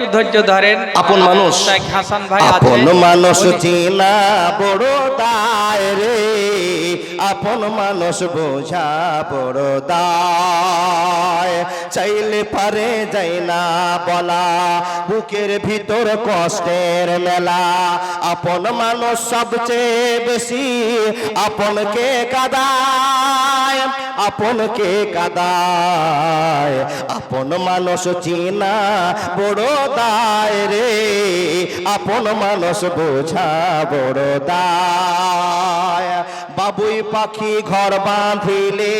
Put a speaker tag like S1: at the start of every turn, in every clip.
S1: একটু ধৈর্য ধরেন।
S2: আপন মানুষ।
S1: হাসান ভাই
S2: আপন মানুষ চিনা বড় দায় রে। আপন মানুষ বোঝা বড় দায়। চাইলে পারে যাই না বলা। বুকের ভিতর কষ্টের মেলা। আপন মানুষ সবচেয়ে বেশি। আপনকে কাদায় আপনকে কাদায়? আপন মানুষ চিনা বড় দায় রে। আপন মানুষ বোঝা বড় দায়। বাবুই পাখি ঘর বাঁধিলে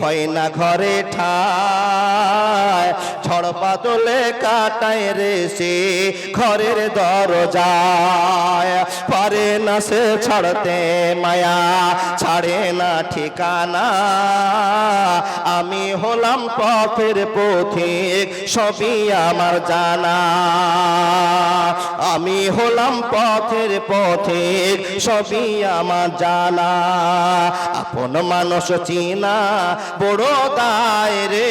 S2: হয় না ঘরে ঠায়। ঝড় বাদলে কাটায় রে সে ঘরের দরজায়। না সে ছাড়তে মায়া ছাড়ে না ঠিকানা আমি হলাম পথের পথিক সবই আমার জানা আমি হলাম পথের পথিক সবই আমার জানা আপন মানুষ চিনা বড় দায় রে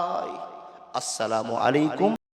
S2: আসসালামু আলাইকুম